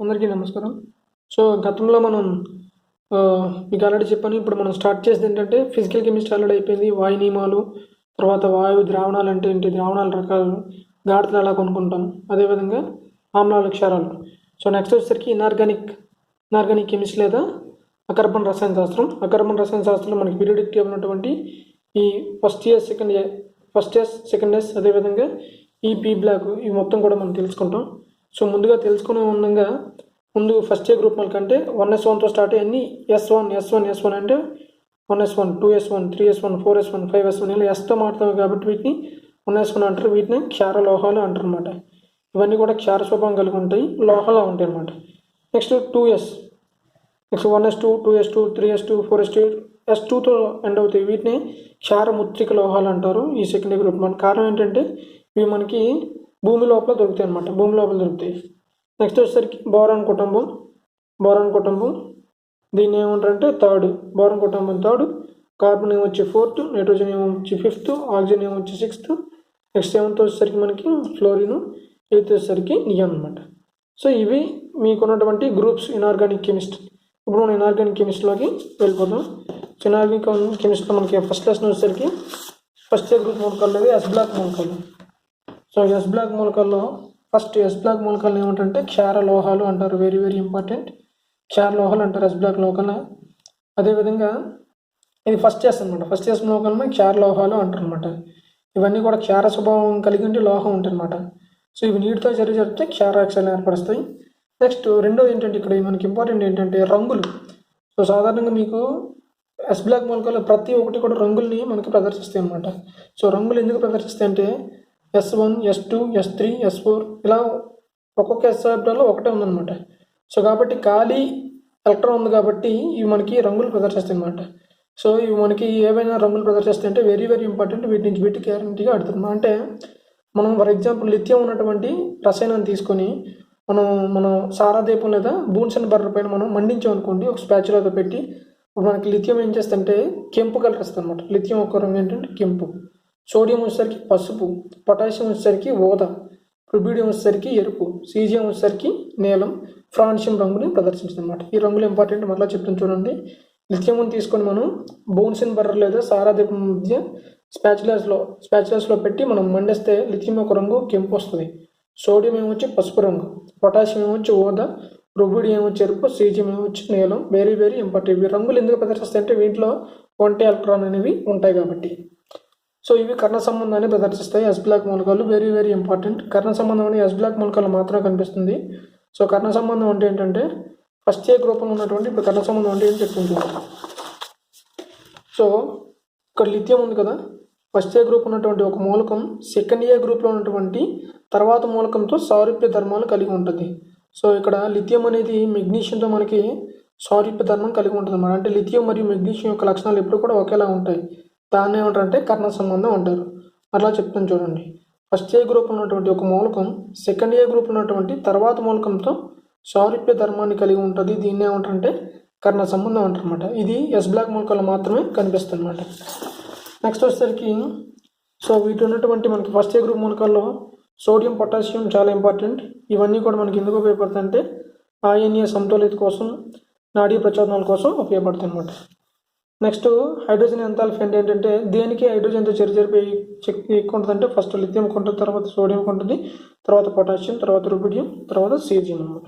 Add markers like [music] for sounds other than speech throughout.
అందరికీ నమస్కారం. సో గతంలో మనం మీకు ఆల్రెడీ చెప్పాను ఇప్పుడు మనం స్టార్ట్ చేసింది ఏంటంటే ఫిజికల్ కెమిస్ట్రీ ఆల్రెడీ అయిపోయింది. వాయు నియమాలు తర్వాత వాయు ద్రావణాలు అంటే ఏంటి? ద్రావణాల రకాలు గాఢతలు ఎలా కొనుక్కుంటాం? అదేవిధంగా ఆమ్లాలు క్షారాలు. సో నెక్స్ట్ వచ్చేసరికి ఇనార్గానిక్ ఇనార్గానిక్ కెమిస్ట్రీ లేదా అకర్బన్ రసాయన శాస్త్రం. అకర్బన్ రసాయన శాస్త్రంలో మనకి పీరియడిక్ ఉన్నటువంటి ఈ first year second year first years second years అదేవిధంగా ఈ బీ బ్లాక్ ఇవి మొత్తం కూడా మనం తెలుసుకుంటాం. సో ముందుగా తెలుసుకునే ఉండగా ముందు ఫస్ట్ ఇయర్ గ్రూప్ మనకంటే వన్ ఎస్ వన్తో స్టార్ట్ అయ్యి S one S one S one అంటే one S one two S one three S one four S one five S one ఇలా ఎస్తో మాట్లాడతాం కాబట్టి వీటిని వన్ ఎస్ వన్ అంటారు. వీటిని క్షార లోహాలు అంటారు అనమాట ఇవన్నీ కూడా క్షార స్వభావం కలిగి ఉంటాయి లోహాలు ఉంటాయి అనమాట next two S next one S two two S two three S two four S two S టూతో ఎండ్ అవుతాయి. వీటిని క్షారముత్రిక లోహాలు అంటారు ఈ సెకండ్ గ్రూప్ మన కారణం ఏంటంటే ఇవి మనకి భూమి లోపల దొరుకుతాయి అనమాట భూమి లోపల దొరుకుతాయి. నెక్స్ట్ వచ్చేసరికి బోరాన్ కుటుంబం. బోరాన్ కుటుంబం. దీన్ని ఏమంటారంటే థర్డ్. బోరాన్ కుటుంబం థర్డ్. కార్బన్ ఏమో వచ్చి ఫోర్త్. నైట్రోజన్ ఏమో వచ్చి ఫిఫ్త్. ఆక్సిజన్ ఏమో వచ్చి సిక్స్త్. నెక్స్ట్ సెవెంత్ వచ్చేసరికి మనకి ఫ్లోరిన్. ఎయిత్ వచ్చేసరికి నియాన్ అనమాట సో ఇవి మీకున్నటువంటి గ్రూప్స్ ఇనార్గానిక్ కెమిస్ట్రీ ఇప్పుడు మనం ఇనార్గానిక్ కెమిస్ట్రీలోకి వెళ్ళిపోతాం సో ఇనార్గానిక్ కెమిస్ట్రీలో మనకి ఫస్ట్ లెసన్ వచ్చేసరికి ఫస్ట్ గ్రూప్ మూడు లేవి ఎస్ బ్లాక్ మూలకాలు సో ఎస్ బ్లాక్ మూలకాల్లో ఫస్ట్ ఎస్ బ్లాక్ మూలకాలు ఏమిటంటే క్షార లోహాలు అంటారు వెరీ వెరీ ఇంపార్టెంట్ క్షార లోహాలు అంటారు ఎస్ బ్లాక్ లోకల్. అదేవిధంగా ఇది ఫస్ట్ ఎస్ అనమాట ఫస్ట్ ఎస్ మూలకాలను క్షార లోహాలు అంటారు అనమాట ఇవన్నీ కూడా క్షార స్వభావం కలిగి ఉంటే లోహం ఉంటుంది సో ఇవి నీటితో చర్య జరిపితే క్షారాక్షాలు ఏర్పరుస్తాయి. నెక్స్ట్ రెండోది ఏంటంటే ఇక్కడ మనకి ఇంపార్టెంట్ ఏంటంటే రంగులు. సో సాధారణంగా మీకు ఎస్ బ్లాక్ మూలకాలు ప్రతి ఒక్కటి కూడా రంగుల్ని మనకి ప్రదర్శిస్తాయి అనమాట సో రంగులు ఎందుకు ప్రదర్శిస్తాయి అంటే S one S two S three S four ఇలా ఒక్కొక్క ఎస్ ఆర్బిటాల్లో ఒకటే ఉందన్నమాట. సో కాబట్టి ఖాళీ ఎలక్ట్రాన్ ఉంది కాబట్టి ఇవి మనకి రంగులు ప్రదర్శిస్తాయి అనమాట సో ఇవి మనకి ఏవైనా రంగులు ప్రదర్శిస్తాయి అంటే వెరీ వెరీ ఇంపార్టెంట్ వీటి నుంచి వీటి గ్యారంటీగా అడుగుతున్నాం అంటే మనం ఫర్ ఎగ్జాంపుల్ లిథియం ఉన్నటువంటి రసాయనాన్ని తీసుకొని మనం మనం సారా దీపం లేదా బూన్సన్ బర్ర పైన మనం మండించాం అనుకోండి ఒక స్పాచులాతో పెట్టి ఇప్పుడు మనకి లిథియం ఏం చేస్తుంటే కెంపు కలర్ వస్తుంది అనమాట లిథియం ఒక రంగు ఏంటంటే కెంపు. సోడియం వచ్చేసరికి పసుపు పొటాషియం వచ్చేసరికి ఓద రుబీడియం వచ్చేసరికి ఎరుపు సీజియం వచ్చేసరికి నీలం ఫ్రాన్షియం రంగుని ప్రదర్శించింది అనమాట ఈ రంగులు ఇంపార్టెంట్ మళ్ళీ చెప్తాను చూడండి. లిథియం తీసుకొని మనం బోన్సిన్ బర్రర్ లేదా సారా దీపం మధ్య స్పాచులర్స్లో స్పాచులర్స్లో పెట్టి మనం మండేస్తే లిథియం ఒక రంగు కెంపు వస్తుంది. సోడియం ఏమొచ్చి పసుపు రంగు పొటాషియం ఏమొచ్చి ఓద రుబుడి ఏమొచ్చి ఎరుపు సీజియం ఏమొచ్చి నీలం వెరీ వెరీ ఇంపార్టెంట్ ఇవి రంగులు ఎందుకు ప్రదర్శిస్తాయి అంటే వీటిలో ఒంటి ఎలక్ట్రాన్ అనేవి ఉంటాయి కాబట్టి. సో ఇవి కర్ణ సంబంధాన్ని ప్రదర్శిస్తాయి. ఎస్ బ్లాక్ మూలకాలు వెరీ వెరీ ఇంపార్టెంట్ కర్ణ సంబంధం ఎస్ బ్లాక్ మూలకాలు మాత్రమే కనిపిస్తుంది. సో కర్ణ సంబంధం అంటే ఏంటంటే ఫస్ట్ ఏ గ్రూపంలో ఉన్నటువంటి ఇప్పుడు కర్ణ సంబంధం అంటే ఏం చెప్తుంటుంది సో ఇక్కడ లిథియం ఉంది కదా. ఫస్ట్ ఏ గ్రూప్ ఉన్నటువంటి ఒక మూలకం సెకండ్ ఏ గ్రూప్లో ఉన్నటువంటి తర్వాత మూలకంతో సారూప్య ధర్మాలు కలిగి ఉంటుంది. సో ఇక్కడ లిథియం అనేది మెగ్నీషియంతో మనకి సారూప్య ధర్మం కలిగి ఉంటుంది అన్నమాట. అంటే లిథియం మరియు మెగ్నీషియం యొక్క లక్షణాలు ఎప్పుడు కూడా ఒకేలా ఉంటాయి. దాన్ని ఏమంటారంటే కర్ణ సంబంధం అంటారు. అట్లా చెప్తాను చూడండి. ఫస్ట్ ఏ గ్రూప్ ఉన్నటువంటి ఒక మూలకం సెకండ్ ఏ గ్రూప్ ఉన్నటువంటి తర్వాత మూలకంతో సారూప్య ధర్మాన్ని కలిగి ఉంటుంది. దీన్ని ఏమంటారంటే కర్ణ సంబంధం అంటారనమాట ఇది ఎస్ బ్లాక్ మూలకాలు మాత్రమే కనిపిస్తుంది అనమాట నెక్స్ట్ వచ్చేసరికి సో వీటి ఉన్నటువంటి మనకి ఫస్ట్ ఏ గ్రూప్ మూలకాల్లో సోడియం పొటాషియం చాలా ఇంపార్టెంట్ ఇవన్నీ కూడా మనకి ఎందుకు ఉపయోగపడతాయి అంటే ఆయనీయ సమతుల్యత కోసం నాడీ ప్రచోదనాల కోసం ఉపయోగపడుతుంది అనమాట నెక్స్ట్ హైడ్రోజన్ ఎంతాల్ఫీ అంటే ఏంటంటే దేనికి హైడ్రోజన్తో చెరు చెరిపి ఎక్కువ ఉంటుంది అంటే ఫస్ట్ లిథియం ఉంటుంది తర్వాత సోడియం ఉంటుంది తర్వాత పొటాషియం తర్వాత రుబిడియం తర్వాత సీజియం అనమాట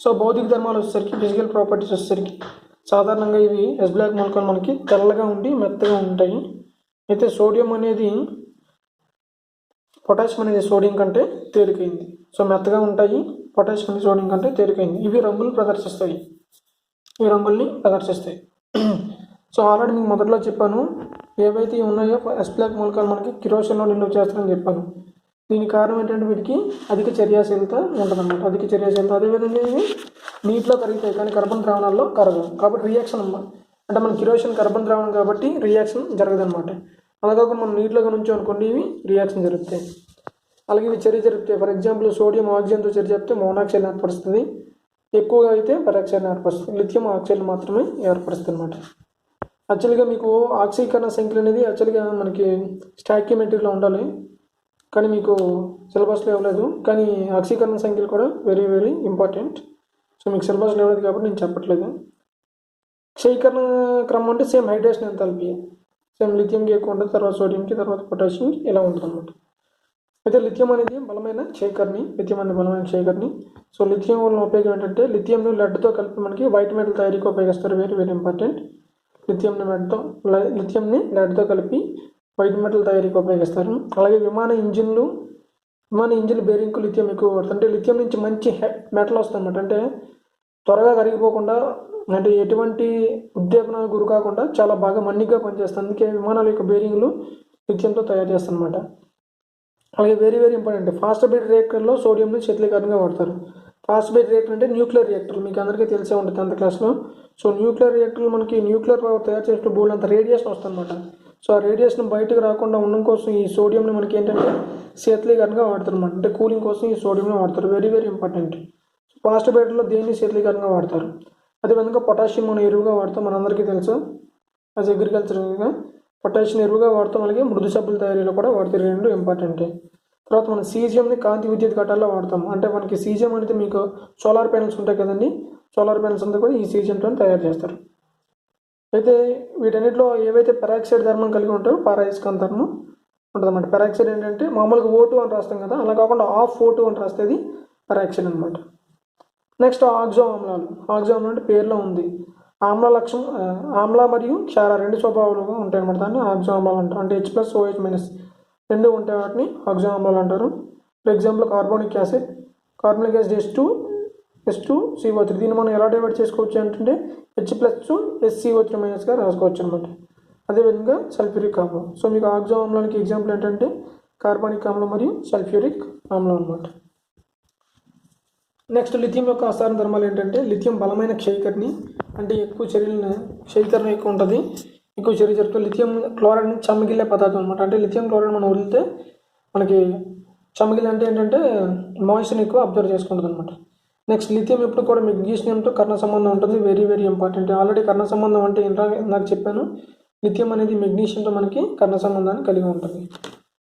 సో భౌతిక ధర్మాలు వచ్చేసరికి ఫిజికల్ ప్రాపర్టీస్ వచ్చేసరికి సాధారణంగా ఇవి ఎస్ బ్లాక్ మొలకలు మనకి తెల్లగా ఉండి మెత్తగా ఉంటాయి. అయితే సోడియం అనేది పొటాషియం అనేది సోడియం కంటే తేలికైంది. సో మెత్తగా ఉంటాయి పొటాషియం అనేది సోడియం కంటే తేలికైంది. ఇవి రంగులు ప్రదర్శిస్తాయి. ఈ రంగుల్ని ప్రదర్శిస్తాయి. సో ఆల్రెడీ మీకు మొదట్లో చెప్పాను ఏవైతే ఉన్నాయో ఎస్ప్లాక్ మూలకాలు మనకి కిరోషన్లో నిల్వ చేస్తారని చెప్పాను. దీనికి కారణం ఏంటంటే వీటికి అధిక చర్యాశీలత ఉంటుందన్నమాట. అధిక చర్యాశీలత అదేవిధంగా ఇవి నీటిలో కరుగుతాయి కానీ కార్బన్ ద్రావణాల్లో కరగవు. కాబట్టి రియాక్షన్ అమ్మా అంటే మన కిరోషన్ కార్బన్ ద్రావణం కాబట్టి రియాక్షన్ జరగదన్నమాట. అలా కాకుండా మనం నీటిలో నుంచి అనుకోండి ఇవి రియాక్షన్ జరుగుతాయి అలాగే ఇవి చర్య జరుగుతాయి ఫర్ ఎగ్జాంపుల్ సోడియం ఆక్సిజన్తో చర్య చెప్తే మోనాక్సైడ్ ఏర్పరుస్తుంది. ఎక్కువగా అయితే పరాక్సైడ్ ఏర్పరుస్తుంది. లిథియం ఆక్సైడ్ మాత్రమే ఏర్పరుస్తుంది అనమాట యాక్చువల్గా మీకు ఆక్సీకరణ సంఖ్యలు అనేది యాక్చువల్గా మనకి స్టాక్యుమెంటరీలో ఉండాలి. కానీ మీకు సిలబస్లో ఇవ్వలేదు కానీ ఆక్సీకరణ సంఖ్యలు కూడా వెరీ వెరీ ఇంపార్టెంట్ సో మీకు సిలబస్ ఇవ్వలేదు కాబట్టి నేను చెప్పట్లేదు. క్షయీకరణ క్రమం అంటే సేమ్ హైడ్రేషన్ ఎంథాల్పీ సేమ్ లిథియంకి ఎక్కువ ఉంటుంది తర్వాత సోడియంకి తర్వాత పొటాషియంకి ఇలా ఉంటుంది అనమాట అయితే లిథియం అనేది బలమైన క్షయకర్ణి లిథియం అనేది బలమైన క్షయకర్ణి సో లిథియం వల్ల ఉపయోగం ఏంటంటే లిథియంను లడ్డుతో కలిపి మనకి వైట్ మెటల్ తయారీకి ఉపయోగిస్తారు. వెరీ వెరీ ఇంపార్టెంట్ లిథియంని మెడ్తో లిథియంని లెడ్తో కలిపి వైట్ మెటల్ తయారీకి ఉపయోగిస్తారు. అలాగే విమాన ఇంజిన్లు విమాన ఇంజిన్ బేరింగ్కు లిథియం ఎక్కువ పడుతుంది అంటే లిథియం నుంచి మంచి మెటల్ వస్తుందన్నమాట అంటే త్వరగా కరిగిపోకుండా అంటే ఎటువంటి ఉద్దీపనకు గురి కాకుండా చాలా బాగా మన్నిగ్గా పనిచేస్తుంది అందుకే విమానాల యొక్క బేరింగ్లు లిథియంతో తయారు చేస్తారనమాట అలాగే very very important fast breeder రేకర్లో సోడియంని శీతలీకరణంగా వాడతారు. ఫాస్ట్ రియాక్టర్ అంటే న్యూక్లియర్ రియాక్టర్. మీకు అందరికీ తెలిసే ఉంటుంది టెన్త్ క్లాస్లో. సో న్యూక్లియర్ రియాక్టర్లు మనకి న్యూక్లియర్ పవర్ తయారు చేసిన బోల్ అంత రేడియేషన్ వస్తుందన్నమాట. సో ఆ రేడియేషన్ బయటకు రాకుండా ఉండడం కోసం ఈ సోడియంని మనకి ఏంటంటే శీతలీకరణగా వాడతారు అనమాట అంటే కూలింగ్ కోసం ఈ సోడియంని వాడతారు. వెరీ వెరీ ఇంపార్టెంట్ ఫాస్ట్ బీట్లో దేన్ని శీతలీకరణగా వాడతారు? అదేవిధంగా పొటాషియం మనం ఎరువుగా వాడతాం. మనందరికీ తెలుసు. యాజ్ అగ్రికల్చర్గా పొటాషియం ఎరువుగా వాడతాం. అలాగే మృదు సబ్బుల తయారీలో కూడా వాడతారు. రెండు ఇంపార్టెంట్ తర్వాత మనం సీజియంని కాంతి విద్యుత్ ఘటాల్లో వాడతాం. అంటే మనకి సీజియం అనేది మీకు సోలార్ ప్యానల్స్ ఉంటాయి కదండి. సోలార్ ప్యానల్స్ అంతా కూడా ఈ సీజియంతో తయారు చేస్తారు. అయితే వీటన్నిటిలో ఏవైతే పెరాక్సైడ్ ధర్మం కలిగి ఉంటాయో పారాయిస్కాన్ ధర్మం ఉంటుందన్నమాట. పెరాక్సైడ్ ఏంటంటే మామూలుగా ఓటు అని రాస్తాం కదా అలా కాకుండా ఆఫ్ ఓటు అని రాస్తేది పెరాక్సైడ్ అనమాట నెక్స్ట్ ఆక్సో ఆమ్లాలు ఆక్సో ఆమ్లం అంటే పేర్లో ఉంది. ఆమ్ల లక్షణం ఆమ్ల మరియు క్షార రెండు స్వభావాలుగా ఉంటాయి అనమాట దాన్ని ఆక్సో ఆమ్లాలు అంటారు. అంటే హెచ్ ప్లస్ ఓహెచ్ మైనస్ రెండు ఉంటాయి వాటిని? ఆక్సిజన్ ఆమ్లాలు అంటారు for example carbonic acid carbonic acid S two S two CO three దీన్ని మనం ఎలా డివైడ్ చేసుకోవచ్చు అంటే హెచ్ ప్లస్ ఎస్సీఓ త్రీ మైనస్గా రాసుకోవచ్చు అనమాట అదేవిధంగా సల్ఫ్యూరిక్ ఆమ్లం సో మీకు ఆక్సిజన్ ఆమ్లానికి ఎగ్జాంపుల్ ఏంటంటే కార్బోనిక్ ఆమ్లం మరియు సల్ఫ్యూరిక్ ఆమ్లం అనమాట నెక్స్ట్ లిథియం యొక్క అసారణ ధర్మాలు ఏంటంటే లిథియం బలమైన క్షయకర్ణి అంటే ఎక్కువ చర్యలను క్షయకరణ ఎక్కువ ఉంటుంది. ఇంకో చర్య జరుగుతుంది లిథియం క్లోరైడ్ చమ్మగిల్లే పదార్థం అనమాట అంటే లిథియం క్లోరైడ్ మనం వదిలితే మనకి చమ్మగిల్లి అంటే ఏంటంటే మాయిస్చర్ని ఎక్కువ అబ్జర్వ్ చేసుకుంటుంది అనమాట నెక్స్ట్ లిథియం ఎప్పుడు కూడా మెగ్నీషియంతో కర్ణ సంబంధం ఉంటుంది. వెరీ వెరీ ఇంపార్టెంట్ ఆల్రెడీ కర్ణ సంబంధం అంటే ఇంట్రా నాకు చెప్పాను. లిథియం అనేది మెగ్నీషియంతో మనకి కర్ణ సంబంధాన్ని కలిగి ఉంటుంది.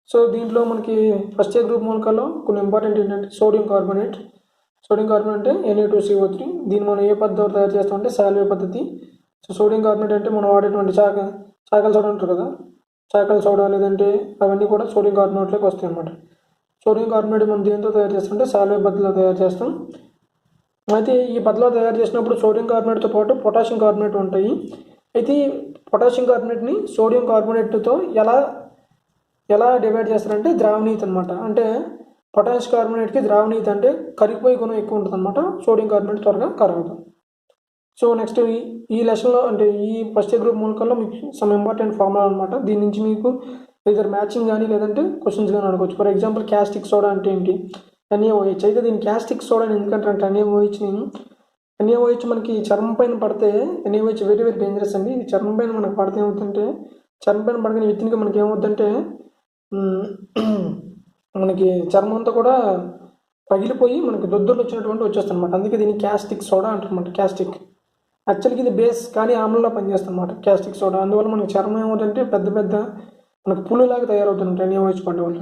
సో దీంట్లో మనకి ఫస్ట్ ఏ గ్రూప్ మూలకాల్లో కొన్ని ఇంపార్టెంట్ ఏంటంటే సోడియం కార్బోనేట్ సోడియం కార్బోనేట్ అంటే ఎన్ఏ టూ సిఓ త్రీ దీన్ని మనం ఏ పద్ధతిలో తయారు చేస్తామంటే శాల్వే పద్ధతి. సో సోడియం కార్బోనేట్ అంటే మనం వాడేటువంటి చాక చాకల సోడా ఉంటారు కదా? చాకల సోడా లేదంటే అవన్నీ కూడా సోడియం కార్బోనేట్లోకి వస్తాయి అన్నమాట సోడియం కార్బోనేట్ మనం దేంతో తయారు చేస్తుంటే సాల్వే పద్ధతిలో తయారు చేస్తాం. అయితే ఈ పద్ధతిలో తయారు చేసినప్పుడు సోడియం కార్బోనేట్తో పాటు పొటాషియం కార్బోనేట్ ఉంటాయి. అయితే పొటాషియం కార్బోనేట్ని సోడియం కార్బోనేట్తో ఎలా ఎలా డివైడ్ చేస్తారంటే ద్రావణీయత అనమాట అంటే పొటాషియం కార్బోనేట్కి ద్రావణీయత అంటే కరిగిపోయే గుణం ఎక్కువ ఉంటుంది అనమాట సోడియం కార్బోనేట్ త్వరగా కరగదు. సో నెక్స్ట్ ఈ ఈ లెసన్లో అంటే ఈ ఫస్ట్ గ్రూప్ మూలకంలో మీకు సమ్ ఇంపార్టెంట్ ఫార్ములా అనమాట దీని నుంచి మీకు ఇద్దరు మ్యాచింగ్ కానీ లేదంటే క్వశ్చన్స్ కానీ అడగవచ్చు ఫర్ ఎగ్జాంపుల్ క్యాస్టిక్ సోడా అంటే ఏంటి? ఎన్ఏఓహెచ్ అయితే దీని క్యాస్టిక్ సోడా అని ఎందుకంటే అంటే ఎన్ఏఓహెచ్ నేను ఎన్ఏఓహెచ్ మనకి చర్మం పైన పడితే ఎన్ఏఓహెచ్ వెరీ వెరీ డేంజరస్ అండి. ఇది చర్మం పైన మనకు పడితే ఏమవుతుందంటే చర్మం పైన పడిన విత్తినికి మనకి ఏమవుతుందంటే మనకి చర్మం అంతా కూడా పగిలిపోయి మనకి దొద్దులు వచ్చినటువంటి వచ్చేస్తుంది అనమాట అందుకే దీన్ని క్యాస్టిక్ సోడా అంటారన్నమాట క్యాస్టిక్ యాక్చువల్గా ఇది బేస్ కానీ ఆమ్లంలో పనిచేస్తుంది అనమాట క్యాస్టిక్ సోడా. అందువల్ల మనకి చర్మం ఏమవుతుందంటే పెద్ద పెద్ద మనకు పులులాగా తయారవుతుంటాయి ఎన్ఏఓహెచ్ పడ్డ వల్ల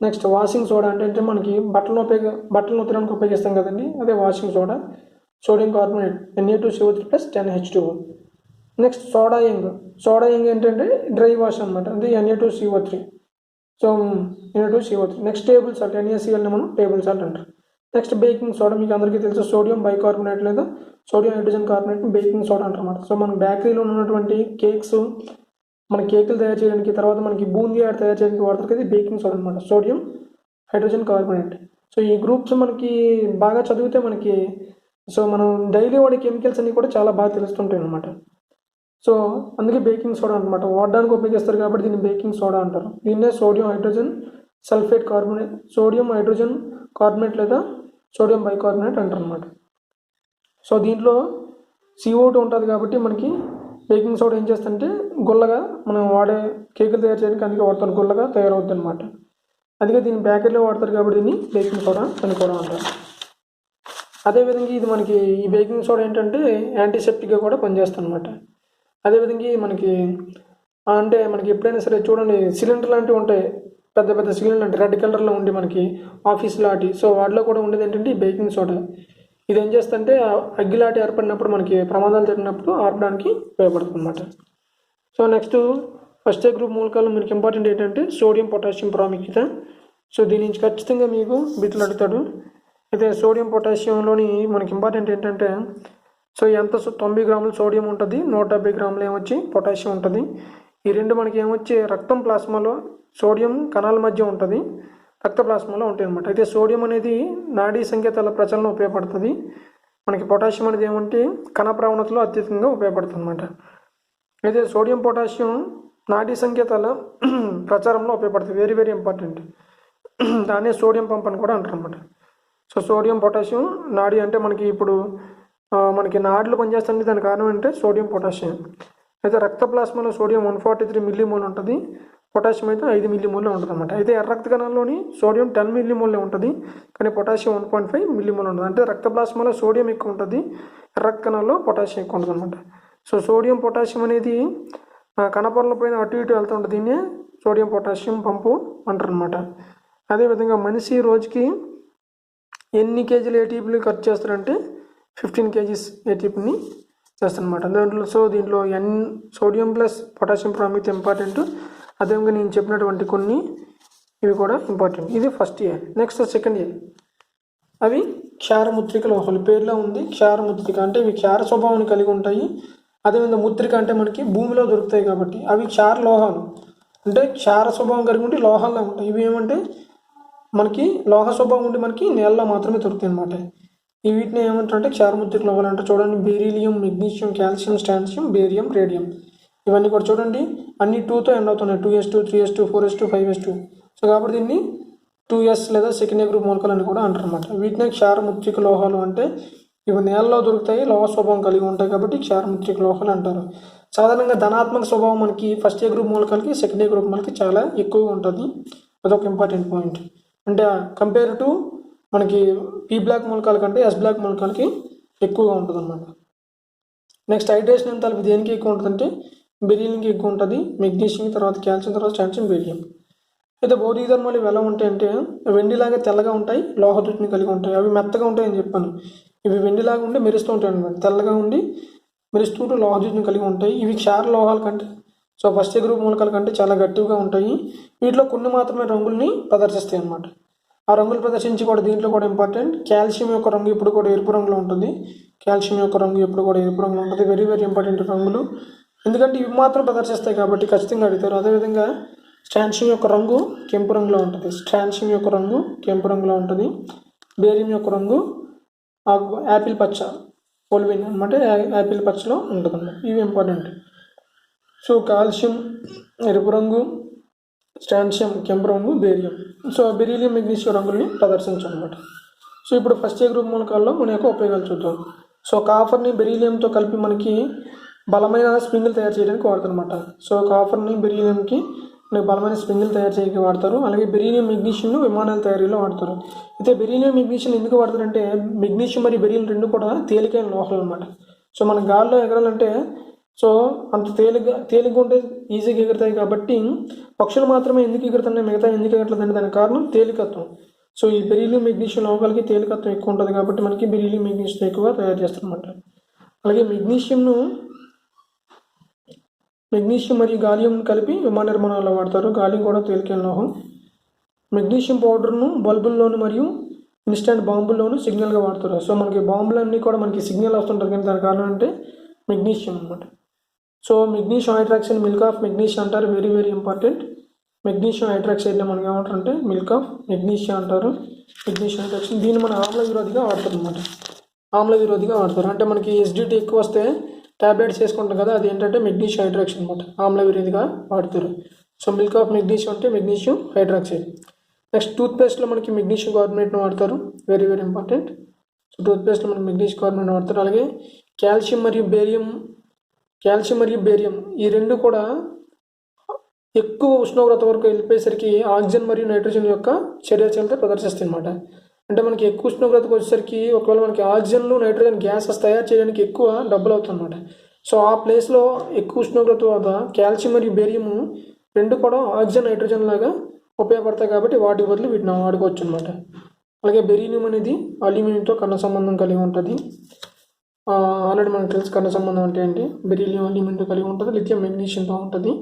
నెక్స్ట్ వాషింగ్ సోడా అంటే మనకి బట్టలను ఉపయోగ బట్టలను ఉత్తరానికి ఉపయోగిస్తాం కదండి. అదే washing soda. Sodium carbonate N A two C O three plus ten H two next soda young. Soda ఇంగ్ ఏంటంటే డ్రై వాష్ అనమాట అంటే N A two C O three. So N A two C O three. Next table salt ఎన్ఏసిఎల్ని మనం table salt అంటారు. Next baking soda మీకు అందరికీ తెలుసు sodium bicarbonate లేదా sodium hydrogen carbonate baking soda అంటారు అనమాట సో మన బేకరీలో ఉన్నటువంటి కేక్స్ మన కేకులు తయారు చేయడానికి తర్వాత మనకి బూందీ ఆడ తయారు చేయడానికి వాడతారు కదా బేకింగ్ సోడా అనమాట సోడియం హైడ్రోజన్ కార్బోనేట్. సో ఈ గ్రూప్స్ మనకి బాగా చదివితే మనకి సో మనం డైలీ వాడే కెమికల్స్ అన్నీ కూడా చాలా బాగా తెలుస్తుంటాయి అనమాట సో అందుకే బేకింగ్ సోడా అనమాట వాడడానికి ఉపయోగిస్తారు కాబట్టి దీన్ని బేకింగ్ సోడా అంటారు. దీన్నే sodium hydrogen sulphate carbonate sodium hydrogen carbonate లేదా సోడియం బైకార్బోనేట్ అంటారు అనమాట సో దీంట్లో CO2 ఉంటుంది కాబట్టి మనకి బేకింగ్ సోడా ఏం చేస్తుంటే గుల్లగా మనం వాడే కేకులు తయారు చేయడానికి అందుకే వాడతారు. గుల్లగా తయారవుద్ది అనమాట అందుకే దీన్ని ప్యాకెట్లో వాడతారు కాబట్టి దీన్ని బేకింగ్ సోడా అని కూడా అంటారు. అదేవిధంగా ఇది మనకి ఈ బేకింగ్ సోడా ఏంటంటే యాంటీసెప్టిక్గా కూడా పనిచేస్తుంది అనమాట అదేవిధంగా మనకి అంటే మనకి ఎప్పుడైనా సరే చూడండి సిలిండర్ లాంటివి ఉంటాయి. పెద్ద పెద్ద సిలిండర్ అంటే రెడ్ కలర్లో ఉండి మనకి ఆఫీస్ లాటి. సో వాటిలో కూడా ఉండేది ఏంటంటే ఈ బేకింగ్ సోడా. ఇది ఏం చేస్తుంటే అగ్గిలాటి ఏర్పడినప్పుడు మనకి ప్రమాదాలు జరిగినప్పుడు ఆర్పడానికి ఉపయోగపడుతుంది అనమాట so next first A group మూలకాలు మనకి ఇంపార్టెంట్ ఏంటంటే సోడియం పొటాషియం ప్రాముఖ్యత సో దీని నుంచి ఖచ్చితంగా మీకు బిట్లు అడుగుతాడు. అయితే సోడియం పొటాషియంలోని మనకి ఇంపార్టెంట్ ఏంటంటే సో ఎంత తొంభై గ్రాములు సోడియం ఉంటుంది నూట డెబ్బై గ్రాములు ఏమొచ్చి పొటాషియం ఉంటుంది. ఈ రెండు మనకి ఏమొచ్చి రక్తం ప్లాస్మాలో సోడియం కణాల మధ్య ఉంటుంది రక్త ప్లాస్మాలో ఉంటాయి అనమాట అయితే సోడియం అనేది నాడీ సంకేతాల ప్రచలన ఉపయోగపడుతుంది. మనకి పొటాషియం అనేది ఏమంటే కణ ప్రవణతలో అత్యధికంగా ఉపయోగపడుతుంది అనమాట అయితే సోడియం పొటాషియం నాడీ సంకేతాల [clears throat] ప్రచారంలో ఉపయోగపడుతుంది. వెరీ వెరీ ఇంపార్టెంట్ దాన్నే సోడియం పంప్ అని కూడా అంటారు అనమాట సో సోడియం పొటాషియం నాడీ అంటే మనకి ఇప్పుడు మనకి నాడులు పనిచేస్తుంది. దాని కారణం అంటే సోడియం పొటాషియం. అయితే రక్త ప్లాస్మాలో sodium one forty three millimole ఉంటుంది. పొటాషియం అయితే ఐదు మిల్లీమోల్లో ఉంటుంది అనమాట అయితే ఎర్ర రక్త కణాల్లోని సోడియం టెన్ మిల్లీమోల్లే ఉంటుంది. కానీ potassium one point five millimole ఉంటుంది. అంటే రక్త ప్లాస్మాలో సోడియం ఎక్కువ ఉంటుంది. ఎర్ర రక్త కణాల్లో పొటాషియం ఎక్కువ ఉంటుంది అనమాట సో సోడియం పొటాషియం అనేది ఆ, కణపొరల పైన అటు ఇటు వెళ్తూ ఉంటుంది. దీన్ని సోడియం పొటాషియం పంపు అంటారు అనమాట అదేవిధంగా మనిషి రోజుకి ఎన్ని కేజీలు ఏటీపీలు ఖర్చు చేస్తారంటే ఫిఫ్టీన్ కేజీస్ ఏటీపీని చేస్తారనమాట దాంట్లో సో దీంట్లో ఎన్ సోడియం ప్లస్ పొటాషియం ప్రాముఖ్యత ఇంపార్టెంట్ అదేవిధంగా నేను చెప్పినటువంటి కొన్ని ఇవి కూడా ఇంపార్టెంట్ ఇది first year next second year అవి క్షారముద్రిక లోహాలు పేరులో ఉంది. క్షారముద్రిక అంటే ఇవి క్షార స్వభావాన్ని కలిగి ఉంటాయి. అదేవిధంగా ముద్రిక అంటే మనకి భూమిలో దొరుకుతాయి కాబట్టి అవి క్షార లోహాలు. అంటే క్షార స్వభావం కలిగి ఉంటే లోహాల్లో ఉంటాయి. ఇవి ఏమంటే మనకి లోహ స్వభావం ఉండి మనకి నేలలో మాత్రమే దొరుకుతాయి అనమాట ఈ వీటిని ఏమంటారంటే క్షారముద్రిక లోహాలు అంటే చూడండి. Beryllium magnesium calcium strontium barium radium. ఇవన్నీ కూడా చూడండి. అన్ని టూతో ఎండ్ అవుతున్నాయి. Two S two three S two four S two five S two so కాబట్టి దీన్ని టూ ఎస్ లేదా సెకండ్ ఏ గ్రూప్ మూలకాలు అని కూడా అంటారు అనమాట వీటిని క్షారముద్రిక లోహాలు అంటే ఇవి నేలలో దొరుకుతాయి లోహ స్వభావం కలిగి ఉంటాయి కాబట్టి క్షారముత్రిక లోహాలు అంటారు. సాధారణంగా ధనాత్మక స్వభావం మనకి ఫస్ట్ ఏ గ్రూప్ మూలకాలకి సెకండ్ ఏ గ్రూప్ మూలకి చాలా ఎక్కువగా ఉంటుంది. అదొక ఇంపార్టెంట్ పాయింట్ అంటే కంపేర్ టు మనకి పీ బ్లాక్ మూలకాల కంటే ఎస్ బ్లాక్ మూలకాలకి ఎక్కువగా ఉంటుంది అనమాట నెక్స్ట్ హైడ్రేషన్ ఎంత దేనికి ఎక్కువ ఉంటుందంటే బెరీలింగ్ ఎక్కువ ఉంటుంది మెగ్నీషియం తర్వాత కాల్షియం తర్వాత స్టాన్షియం బీడియం. అయితే భౌతిక ధర్మాలు ఇవి ఎలా ఉంటాయంటే వెండిలాగా తెల్లగా ఉంటాయి లోహదుటిని కలిగి ఉంటాయి. అవి మెత్తగా ఉంటాయని చెప్పాను. ఇవి వెండిలాగా ఉండి మెరుస్తూ ఉంటాయి అనమాట తెల్లగా ఉండి మెరుస్తూ ఉంటూ లోహదుటిని కలిగి ఉంటాయి. ఇవి క్షార లోహాల కంటే సో ఫస్ట్ గ్రూప్ మూలకాల కంటే చాలా గట్టిగా ఉంటాయి. వీటిలో కొన్ని మాత్రమే రంగుల్ని ప్రదర్శిస్తాయి అన్నమాట. ఆ రంగులు ప్రదర్శించి కూడా దీంట్లో కూడా ఇంపార్టెంట్ కాల్షియం యొక్క రంగు ఇప్పుడు కూడా ఎరుపు రంగులో ఉంటుంది. కాల్షియం యొక్క రంగు ఎప్పుడు కూడా ఎరుపు రంగులో ఉంటుంది. వెరీ వెరీ ఇంపార్టెంట్ రంగులు. ఎందుకంటే ఇవి మాత్రం ప్రదర్శిస్తాయి కాబట్టి ఖచ్చితంగా అడుగుతారు. అదేవిధంగా స్టాన్షియం యొక్క రంగు కెంపు రంగులో ఉంటుంది. స్టాన్షియం యొక్క రంగు కెంపు రంగులో ఉంటుంది. బేరియం యొక్క రంగు యాపిల్ పచ్చ పొలివిన్ అనమాట. యాపిల్ పచ్చలో ఉంటుంది అన్నమాట ఇవి ఇంపార్టెంట్. సో కాల్షియం ఎరుపు రంగు స్టాన్షియం కెంపు రంగు బేరియం. సో బెరీలియం మెగ్నీషియం రంగుల్ని ప్రదర్శించనమాట. సో ఇప్పుడు ఫస్ట్ ఏ గ్రూప్ మూలకాల్లో మన యొక్క ఉపయోగాలు చూద్దాం. సో కాఫర్ని బెరీలియంతో కలిపి మనకి బలమైన స్ప్రింగులు తయారు చేయడానికి వాడతారనమాట సో కాఫర్ని బెరీలియంకి బలమైన స్ప్రింగులు తయారు చేయడానికి వాడతారు. అలాగే బెరీలియం మెగ్నీషియంను విమానాల తయారీలో వాడతారు. అయితే బెరీలియం మెగ్నీషియం ఎందుకు వాడతారంటే మెగ్నీషియం మరియు బెరీలియం రెండు కూడా తేలికైన లోహాలు అనమాట సో మన గాల్లో ఎగరాలంటే సో అంత తేలిగ్గా తేలిగ్గా ఉంటే ఈజీగా ఎగురుతాయి కాబట్టి పక్షులు మాత్రమే ఎందుకు ఎగురుతున్నాయి మిగతా ఎందుకు ఎగరట్లేదంటే దానికి కారణం తేలికత్వం. సో ఈ బెరీలియం మెగ్నీషియం లోహాలకి తేలికత్వం ఎక్కువ ఉంటుంది కాబట్టి మనకి బెరీలియం మెగ్నీషియం ఎక్కువగా తయారు చేస్తారన్నమాట. అలాగే మెగ్నీషియంను మెగ్నీషియం మరియు గాలియం కలిపి విమాన నిర్మాణాల్లో వాడతారు. గాలియం కూడా తేలికైన లోహం. మెగ్నీషియం పౌడర్ను బల్బుల్లోను మరియు ఇన్స్టెంట్ బాంబుల్లోను సిగ్నల్గా వాడతారు. సో మనకి బాంబులన్నీ కూడా మనకి సిగ్నల్ వస్తుంటుంది కానీ దాని కారణం అంటే మెగ్నీషియం అనమాట so magnesium hydroxide milk of magnesium అంటారు. Very very important. మెగ్నీషియం హైడ్రాక్సైడ్ని మనకి ఏమంటారు అంటే మిల్క్ ఆఫ్ మెగ్నీషియం అంటారు. Magnesium hydroxide. దీన్ని మనం ఆమ్ల విరోధిగా వాడతారు అనమాట ఆమ్ల విరోధిగా వాడతారు. అంటే మనకి ఎస్డిటీ ఎక్కువ వస్తే ట్యాబ్లెట్స్ వేసుకుంటాం కదా అది ఏంటంటే మెగ్నీషియం హైడ్రాక్సైడ్ అనమాట ఆమ్ల విరోధిగా వాడతారు. సో మిల్క్ ఆఫ్ మెగ్నీషియం అంటే మెగ్నీషియం హైడ్రాక్సైడ్ నెక్స్ట్ టూత్పేస్ట్లో మనకి మెగ్నీషియం కార్బోనేట్ని వాడతారు. వెరీ వెరీ ఇంపార్టెంట్ సో టూత్పేస్ట్లో మనకి మెగ్నీషియం కార్బోనేట్ వాడతారు. అలాగే కాల్షియం మరియు బేరియం కాల్షియం మరియు బేరియం ఈ రెండు కూడా ఎక్కువ ఉష్ణోగ్రత వరకు వెళ్ళిపోయేసరికి ఆక్సిజన్ మరియు నైట్రోజన్ యొక్క చర్యచలత ప్రదర్శిస్తాయి అనమాట అంటే మనకి ఎక్కువ ఉష్ణోగ్రతకు వచ్చేసరికి ఒకవేళ మనకి ఆక్సిజన్లు నైట్రోజన్ గ్యాసెస్ తయారు చేయడానికి ఎక్కువ డబ్బులు అవుతుందన్నమాట సో ఆ ప్లేస్లో ఎక్కువ ఉష్ణోగ్రత వద్ద కాల్షియం మరియు బేరియము రెండు కూడా ఆక్సిజన్ నైట్రోజన్ లాగా ఉపయోగపడతాయి కాబట్టి వాటి బదులు వీటిని వాడుకోవచ్చు అనమాట అలాగే బెరీనియం అనేది అల్యూమినియంతో కన్న సంబంధం కలిగి ఉంటుంది. ఆల్రెడీ మనకు తెలుసు కన్న సంబంధం అంటే ఏంటి? బెరీలియం అల్యూమినియంతో కలిగి ఉంటుంది లిథియం మెగ్నీషియంతో ఉంటుంది.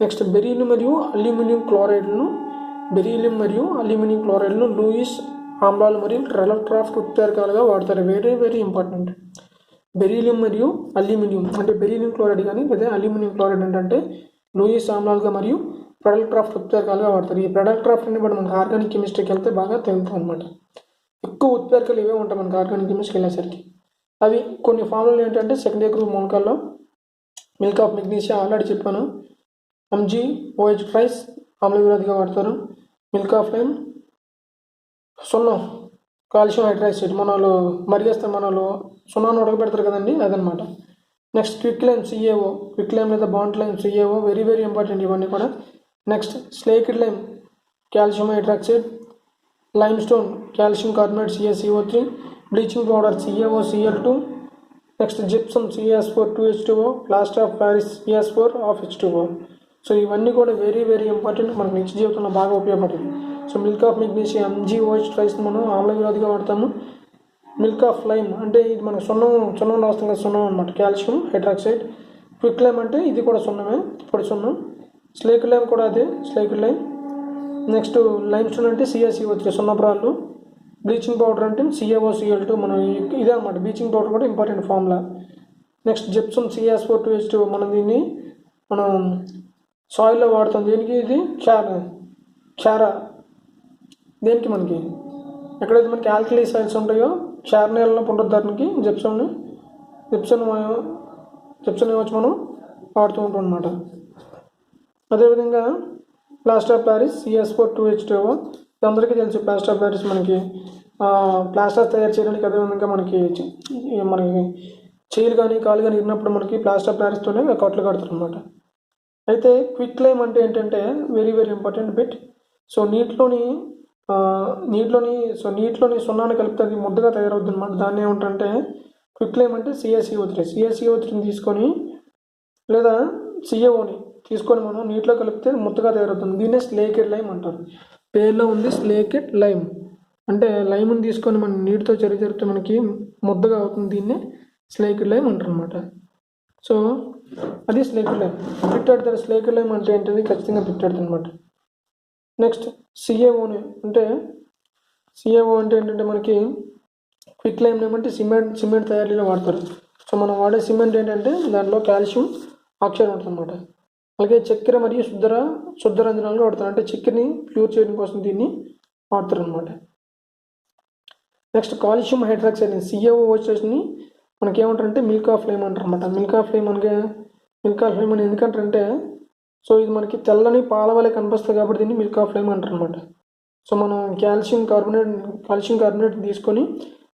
నెక్స్ట్ బెరీలు మరియు అల్యూమినియం క్లోరైడ్లను బెరీలియం మరియు అల్యూమినియం క్లోరైడ్ను లూయిస్ ఆమ్లాలు మరియు రెలక్ట్రాఫ్ట్ ఉత్పేరకాలుగా వాడతారు. వెరీ వెరీ ఇంపార్టెంట్ బెరీలియం మరియు అల్యూమినియం అంటే బెరీలియం క్లోరైడ్ కానీ లేదా అల్యూమినియం క్లోరైడ్ ఏంటంటే లూయిస్ ఆమ్లాలుగా మరియు ప్రొడక్ట్ క్రాఫ్ట్ ఉత్పేరకాలుగా వాడతారు. ఈ ప్రొడక్ట్ క్రాఫ్ట్ అని కూడా మనకి ఆర్గానిక్ కెమిస్ట్రీకి వెళ్తే బాగా తెలుస్తుంది అనమాట ఎక్కువ ఉత్పాదకాలు ఇవే ఉంటాయి మనకి ఆర్గానిక్ కెమిస్ట్రీకి వెళ్ళేసరికి. అవి కొన్ని ఫార్ములు ఏంటంటే సెకండరీ గ్రూప్ మూలకాల్లో మిల్క్ ఆఫ్ మెగ్నీషియా ఆల్రెడీ చెప్పాను. ఎంజీ ఓహెచ్ ప్రైస్ ఆమ్ల విరోధిగా వాడతారు. మిల్క్ ఆఫ్ లైమ్ సున్నం కాల్షియం హైడ్రాక్సైడ్ మనలో మరిగేస్తే మనలో సున్నాను ఉడకబెడతారు కదండి అదనమాట next quick lime C A O quick lime లేదా burnt lime C A O very very important ఇవన్నీ కూడా. Next slaked lime calcium hydroxide lime stone calcium carbonate C S C O three bleaching powder C A O C L two next gypsum C S four two H two O plaster of Paris C S four of H two O. So ఇవన్నీ కూడా very very important మనకు నిత్య జీవితంలో బాగా ఉపయోగపడుతుంది so milk of magnesium M G O H రైస్ని మనం ఆమ్ల విరోధిగా వాడతాము. మిల్క్ ఆఫ్ లైమ్ అంటే ఇది మనకు సున్నం సున్నం వస్తుంది కదా సున్నం అనమాట కాల్షియం హైడ్రాక్సైడ్. క్విక్ లైమ్ అంటే ఇది కూడా సున్నమే పొడి సున్నం. స్లేక్ లైమ్ కూడా అదే slake lime next lime stone అంటే సిఎస్సి వచ్చే సున్నప్రాళ్ళు. బ్లీచింగ్ పౌడర్ అంటే సిఏఓ సిఎల్ టూ మనం ఇదే అనమాట బ్లీచింగ్ పౌడర్ కూడా important formula next gypsum C S four two S two మనం దీన్ని మనం సాయిల్లో వాడతాం. దీనికి ఇది? క్షార క్షార. దేనికి మనకి? ఎక్కడైతే మనకి ఆల్కలీ సైడ్స్ ఉంటాయో క్షార పునరుద్ధరణకి జిప్సమ్ని జిప్సన్ జిప్సన్ వచ్చి మనం వాడుతూ ఉంటాం అనమాట అదేవిధంగా plaster of Paris C S four two H two అందరికీ తెలుసు ప్లాస్టర్ ఆఫ్ ప్యారిస్ మనకి ప్లాస్టర్ తయారు చేయడానికి అదేవిధంగా మనకి మనకి చేయిలు కానీ కాలు కానీ ఇరినప్పుడు మనకి ప్లాస్టర్ ఆఫ్ ప్యారిస్తోనే కట్లు కడతారు అనమాట అయితే క్విక్ క్లైమ్ అంటే ఏంటంటే very very important bit so నీటిలోని నీటిలోని సో నీటిలోని సున్నాన్ని కలిపితే అది ముద్దగా తయారవుతుంది అనమాట దాన్ని ఏమంటారంటే క్విక్ లైమ్ అంటే సిఎస్ఈఓ త్రీ సిఎస్ఈఓ త్రీని తీసుకొని లేదా సిఏఓని తీసుకొని మనం నీటిలో కలిపితే ముద్దగా తయారవుతుంది. దీన్నే స్లేకెడ్ లైమ్ అంటారు. పేర్లో ఉంది స్లేకెడ్ లైమ్. అంటే లైమ్ని తీసుకొని మనం నీటితో చెరి చెరితే మనకి ముద్దగా అవుతుంది. దీన్నే స్లేకెడ్ లైమ్ అంటారు అనమాట సో అది స్లేకెడ్ లైమ్. పిట్టాడుతారు స్లేకెడ్ లైమ్ అంటే ఏంటిది? ఖచ్చితంగా పిట్టాడుతుంది అనమాట నెక్స్ట్ సిఏఓని అంటే సిఏఓ అంటే ఏంటంటే మనకి క్విక్ లైమ్ ఏమంటే సిమెంట్ సిమెంట్ తయారీలో వాడతారు. సో మనం వాడే సిమెంట్ ఏంటంటే దాంట్లో కాల్షియం ఆక్సైడ్ ఉంటుందన్నమాట. అలాగే చక్కెర మరియు శుద్ధర శుద్ధ రంజనాలు వాడతారు. అంటే చక్కెరని ప్యూర్ చేయడం కోసం దీన్ని వాడతారు అనమాట నెక్స్ట్ కాల్షియం హైడ్రాక్సైడ్ సిఏఓ వచ్చేసి మనకి ఏమంటారంటే మిల్క్ ఆఫ్ ఫ్లేమ్ అంటారు అనమాట మిల్క్ ఆఫ్ ఫ్లేమ్ అనగా మిల్క్ ఆఫ్ ఫ్లేమ్ అని ఎందుకంటారంటే సో ఇది మనకి తెల్లని పాల వలె కనిపిస్తుంది కాబట్టి దీన్ని మిల్క్ ఆఫ్ లైమ్ అంటారు అనమాట సో మనం కాల్షియం కార్బోనేట్ కాల్షియం కార్బోనేట్ తీసుకొని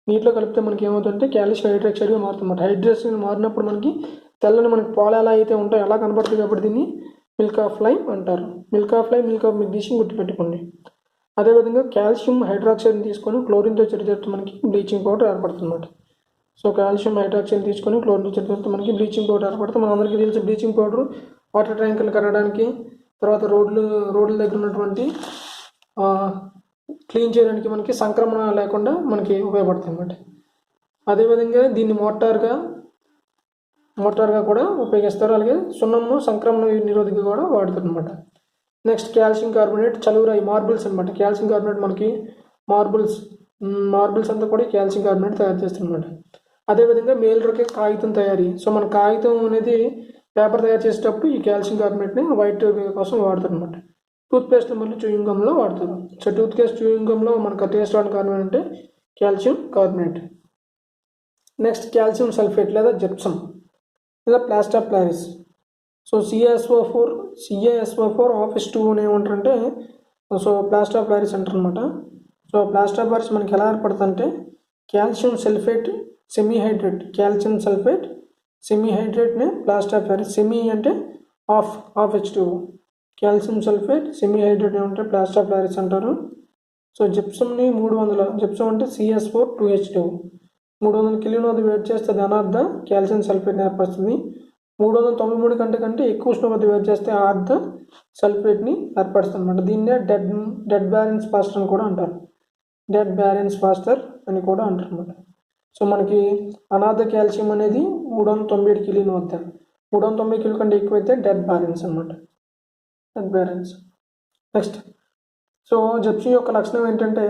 నీటిలో కలిపితే మనకి ఏమవుతుందంటే కాల్షియం హైడ్రాక్సైడ్గా మారుతుందన్నమాట. హైడ్రాక్సైడ్ మారినప్పుడు మనకి తెల్లని మనకి పాలు ఎలా అయితే ఉంటాయో అలా కనపడుతుంది కాబట్టి దీన్ని మిల్క్ ఆఫ్ లైమ్ అంటారు. Milk of lime milk of magnesium గుర్తుపెట్టుకోండి. అదేవిధంగా కాల్షియం హైడ్రాక్సైడ్ని తీసుకొని క్లోరిన్తో చెడితే మనకి బ్లీచింగ్ పౌడర్ ఏర్పడుతుంది అన్నమాట సో కాల్షియం హైడ్రాక్సైడ్ తీసుకొని క్లోరిన్ చెడితే మనకి బ్లీచింగ్ పౌడర్ ఏర్పడుతుంది మన అందరికీ తెలిసి బ్లీచింగ్ పౌడర్ వాటర్ ట్యాంకులు కట్టడానికి తర్వాత రోడ్లు రోడ్ల దగ్గర ఉన్నటువంటి క్లీన్ చేయడానికి మనకి సంక్రమణ లేకుండా మనకి ఉపయోగపడుతుంది అనమాట అదేవిధంగా దీన్ని మోటార్గా మోటార్గా కూడా ఉపయోగిస్తారు. అలాగే సున్నము సంక్రమణ నిరోధక కూడా వాడుతారనమాట అనమాట నెక్స్ట్ కాల్షియం కార్బోనేట్ చలువరాయి మార్బుల్స్ అనమాట కాల్షియం కార్బోనేట్ మనకి మార్బుల్స్ మార్బుల్స్ అంతా కూడా కాల్షియం కార్బోనేట్ తయారు చేస్తారనమాట అదేవిధంగా మేలురకే కాగితం తయారీ. సో మన కాగితం అనేది పేపర్ తయారు చేసేటప్పుడు ఈ కాల్షియం కార్బోనేట్ని వైట్ కోసం వాడతారు అనమాట టూత్పేస్ట్ మళ్ళీ చూయింగ్ గమ్లో వాడతారు. సో టూత్పేస్ట్ చూయింగంలో చూయింగ్ గమ్లో మనకు టేస్ట్ రావడం కార్బోనేట్ అంటే calcium carbonate next calcium sulphate లేదా జెప్సమ్ లేదా plaster of Paris so CSO four CASO four office two ఏమంటారంటే సో ప్లాస్టర్ ఆఫ్ ప్లారిస్ అంటారు అనమాట సో ప్లాస్టర్ ఆఫ్ ప్లారిస్ మనకి ఎలా ఏర్పడుతుందంటే calcium sulphate semihydrate calcium sulphate. సెమీహైడ్రేట్నే plaster of Paris semi అంటే half half H two calcium sulphate semihydrate ఏమంటే plaster of Paris అంటారు. So జిప్సమ్ని మూడు వందల జిప్సమ్ అంటే CS four two H two మూడు వందల కిలోల వద్ద వేడి చేస్తే అది అనార్థ కాల్షియం సల్ఫేట్ ఏర్పడుతుంది మూడు వందల తొంభై మూడు కంటే కంటే ఎక్కువ ఉష్ణోగ్రత వేడి చేస్తే ఆర్ధ సల్ఫేట్ని ఏర్పడుతుంది అనమాట దీన్నే డెడ్ డెడ్ బ్యాలెన్స్ ఫాస్టర్ అని కూడా అంటారు. డెడ్ బ్యాలెన్స్ ఫాస్టర్ అని కూడా అంటారు అనమాట సో మనకి అనాథ కాల్షియం అనేది మూడు వందల తొంభై ఏడు కిలోని వద్ద మూడు వందల తొంభై కిలో కంటే ఎక్కువైతే డెడ్ బ్యాలెన్స్ అనమాట dead balance. Next. So gypsum యొక్క లక్షణం ఏంటంటే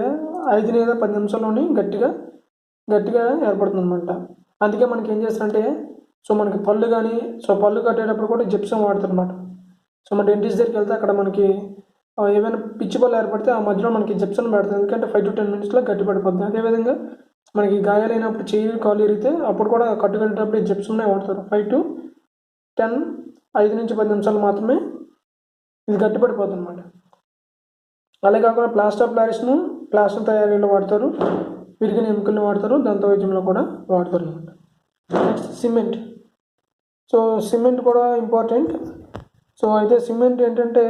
ఐదు లేదా పది నిమిషాల్లోనే గట్టిగా గట్టిగా ఏర్పడుతుంది అనమాట అందుకే మనకి ఏం చేస్తారంటే సో మనకి పళ్ళు కానీ సో పళ్ళు కట్టేటప్పుడు కూడా జిప్సం వాడతారనమాట సో మన డెంటిస్ట్ దగ్గరికి వెళ్తే అక్కడ మనకి ఏమైనా పిచ్చి పళ్ళు ఏర్పడితే ఆ మధ్యలో మనకి జిప్సం పెడతారు. ఎందుకంటే ఫైవ్ టు టెన్ మినిట్స్లో గట్టి పడిపోతుంది అదేవిధంగా మనకి గాయాలైనప్పుడు చేయి కాలు ఇరిగితే అప్పుడు కూడా కట్టు జిప్స్ ఉన్నాయి వాడతారు. ఫైవ్ టు టెన్ ఐదు నుంచి పది నిమిషాలు మాత్రమే ఇది గట్టిపడిపోతుంది అనమాట అలాగే కాకుండా ప్లాస్టర్ ఆఫ్ ప్లారిస్ను ప్లాస్టర్ తయారీలో వాడతారు. విరిగిన ఎముకలను వాడతారు. దంత వైద్యంలో కూడా వాడతారు అనమాట నెక్స్ట్ సిమెంట్. సో సిమెంట్ కూడా ఇంపార్టెంట్ సో అయితే సిమెంట్ ఏంటంటే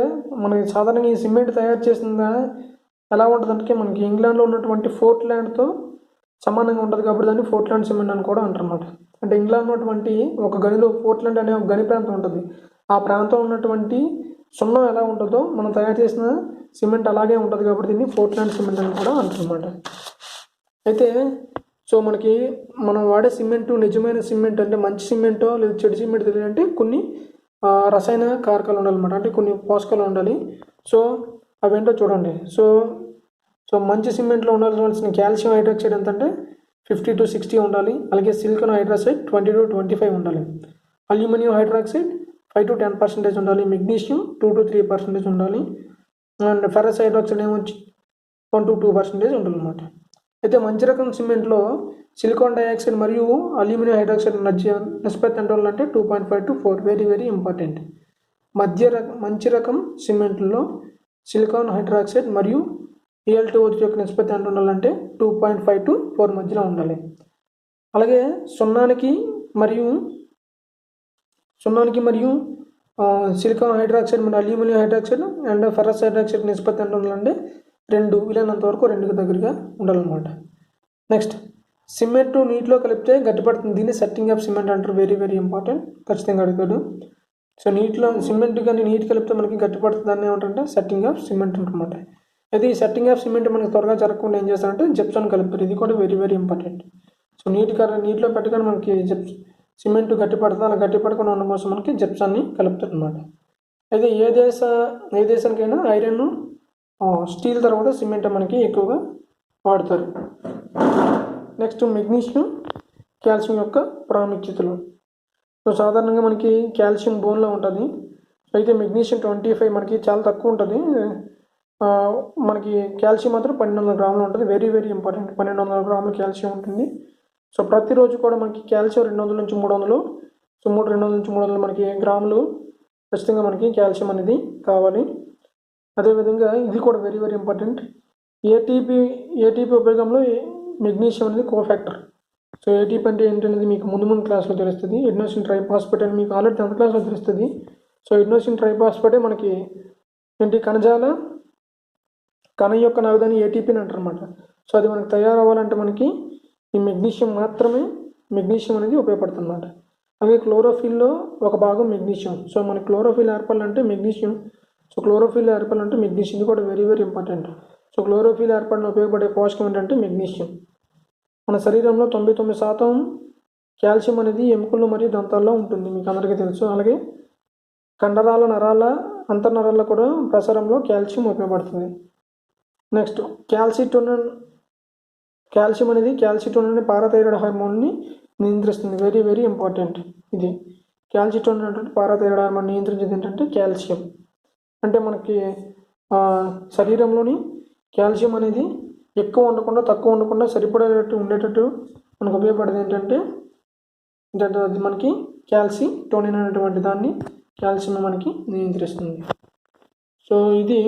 మనకి సాధారణంగా ఈ సిమెంట్ తయారు చేసిన ఎలా ఉంటుందంటే మనకి ఇంగ్లాండ్లో ఉన్నటువంటి ఫోర్ట్ ల్యాండ్తో సమానంగా ఉంటుంది కాబట్టి దాన్ని ఫోర్ట్ ల్యాండ్ సిమెంట్ అని కూడా అంటారనమాట అంటే ఇంగ్లాండ్ ఉన్నటువంటి ఒక గనిలో ఫోర్ట్లాండ్ అనే ఒక గని ప్రాంతం ఉంటుంది. ఆ ప్రాంతం ఉన్నటువంటి సున్నం ఎలా ఉంటుందో మనం తయారు చేసిన సిమెంట్ అలాగే ఉంటుంది కాబట్టి దీన్ని ఫోర్ట్ ల్యాండ్ సిమెంట్ అని కూడా అంటారు అనమాట అయితే సో మనకి మనం వాడే సిమెంటు నిజమైన సిమెంట్ అంటే మంచి సిమెంటో లేదా చెడు సిమెంట్ తెలియాలంటే కొన్ని రసాయన కారకాలు ఉండాలన్నమాట. అంటే కొన్ని పోషకాలు ఉండాలి. సో అవేంటో చూడండి. సో సో మంచి సిమెంట్లో ఉండాల్సిన కాల్షియం హైడ్రాక్సైడ్ ఎంత అంటే ఫిఫ్టీ టు సిక్స్టీ ఉండాలి. అలాగే silicon hydroxide twenty to twenty five ఉండాలి. Aluminium hydroxide five to ten percentage ఉండాలి. Magnesium two to three percentage ఉండాలి. అండ్ ఫెరస్ హైడ్రాక్సైడ్ ఏమొచ్చి వన్ టు టూ పర్సెంటేజ్ ఉండాలన్నమాట. అయితే మంచి రకం సిమెంట్లో సిలికాన్ డైఆక్సైడ్ మరియు అల్యూమినియం హైడ్రాక్సైడ్ మధ్య నిష్పత్తి ఎంత ఉండాలంటే two point five to four. Very very important. మధ్య రకం మంచి రకం సిమెంట్లో సిలికాన్ హైడ్రాక్సైడ్ మరియు ఈఎల్ టూ యొక్క నిష్పత్తి ఎంత ఉండాలంటే two point five to four మధ్యలో ఉండాలి. అలాగే సున్నానికి మరియు సున్నానికి మరియు సిలికాన్ హైడ్రాక్సైడ్ మరియు aluminium hydroxide and ferrous hydroxide నిష్పత్తి ఎంత ఉండాలంటే రెండు వీలైనంత వరకు రెండుకి దగ్గరగా ఉండాలన్నమాట. నెక్స్ట్ సిమెంట్ నీటిలో కలిపితే గట్టిపడుతుంది. దీన్ని సెట్టింగ్ ఆఫ్ సిమెంట్ అంటారు. వెరీ వెరీ ఇంపార్టెంట్ ఖచ్చితంగా అడుగుతాడు. సో నీటిలో సిమెంట్ కానీ నీటి కలిపితే మనకి గట్టిపడుతుంది అని ఏమంటే సెట్టింగ్ ఆఫ్ సిమెంట్ అనమాట అయితే ఈ సెట్టింగ్ ఆఫ్ సిమెంట్ మనకి త్వరగా జరగకుండా ఏం చేస్తారంటే జెప్సాన్ కలుపుతారు. ఇది కూడా వెరీ వెరీ ఇంపార్టెంట్ సో నీటి నీటిలో పెట్టగానే మనకి జెప్స్ సిమెంట్ గట్టిపడుతుంది అలా గట్టి పడకుండా ఉండడం కోసం మనకి జెప్సాన్ని కలుపుతారు అనమాట అయితే ఏ దేశ ఏ దేశానికైనా ఐరన్ స్టీల్ తర్వాత సిమెంట్ మనకి ఎక్కువగా వాడతారు. నెక్స్ట్ మెగ్నీషియం కాల్షియం యొక్క ప్రాముఖ్యతలు. సో సాధారణంగా మనకి కాల్షియం బోన్లో ఉంటుంది. అయితే మెగ్నీషియం ట్వంటీ ఫైవ్ మనకి చాలా తక్కువ ఉంటుంది. మనకి కాల్షియం మాత్రం పన్నెండు వందల గ్రాములు ఉంటుంది. వెరీ వెరీ ఇంపార్టెంట్ పన్నెండు వందల గ్రాములు కాల్షియం ఉంటుంది. సో ప్రతిరోజు కూడా మనకి కాల్షియం రెండు వందల నుంచి మూడు వందలు. సో మూడు రెండు వందల నుంచి మూడు వందలు మనకి గ్రాములు. ఖచ్చితంగా మనకి కాల్షియం అనేది కావాలి. అదేవిధంగా ఇది కూడా very very important ATP ATP ఉపయోగంలో మెగ్నీషియం అనేది కోఫ్యాక్టర్ సో ఏటీపీ అంటే ఏంటనేది మీకు ముందు ముందు క్లాస్లో తెలుస్తుంది. ఎడ్నోసిన్ ట్రైపాస్పేట్ అని మీకు ఆల్రెడీ టెన్త్ క్లాస్లో తెలుస్తుంది. సో ఎడ్నోసిన్ ట్రైపాస్పేటే మనకి ఏంటి? కణజాల కణ యొక్క నగదాన్ని ఏటీపీని అంటారు అనమాట సో అది మనకి తయారవ్వాలంటే మనకి ఈ మెగ్నీషియం మాత్రమే మెగ్నీషియం అనేది ఉపయోగపడుతుంది అనమాట అలాగే క్లోరోఫిల్లో ఒక భాగం మెగ్నీషియం. సో మన క్లోరోఫిల్ ఏర్పడాలంటే మెగ్నీషియం. సో క్లోరోఫిల్ ఏర్పడాలంటే మెగ్నీషియం. ఇది కూడా very very important so chlorophyll ఏర్పడిన ఉపయోగపడే పోషకం ఏంటంటే మెగ్నీషియం. మన శరీరంలో తొంభై తొమ్మిది శాతం కాల్షియం అనేది ఎముకలు మరియు దంతాల్లో ఉంటుంది. మీకు అందరికీ తెలుసు. అలాగే కండరాల నరాల అంతర్నరాల్లో కూడా ప్రసారంలో కాల్షియం ఉపయోగపడుతుంది. నెక్స్ట్ క్యాల్సిటోనన్ క్యాల్షియం అనేది క్యాల్సిటోన్ అనే పారాథైరాయిడ్ హార్మోన్ని నియంత్రిస్తుంది. వెరీ వెరీ ఇంపార్టెంట్ ఇది. క్యాల్సిటోన్ అంటే పారాథైరాయిడ్ హార్మోన్ నియంత్రించేది ఏంటంటే క్యాల్షియం అంటే మనకి శరీరంలోని క్యాల్షియం అనేది ఎక్కువ ఉండకుండా తక్కువ ఉండకుండా సరిపడేటట్టు ఉండేటట్టు మనకు ఉపయోగపడేది ఏంటంటే ఏంటంటే అది మనకి క్యాల్సిటోనిన్ అనేటువంటి దాన్ని క్యాల్షియం మనకి నియంత్రిస్తుంది. సో ఇది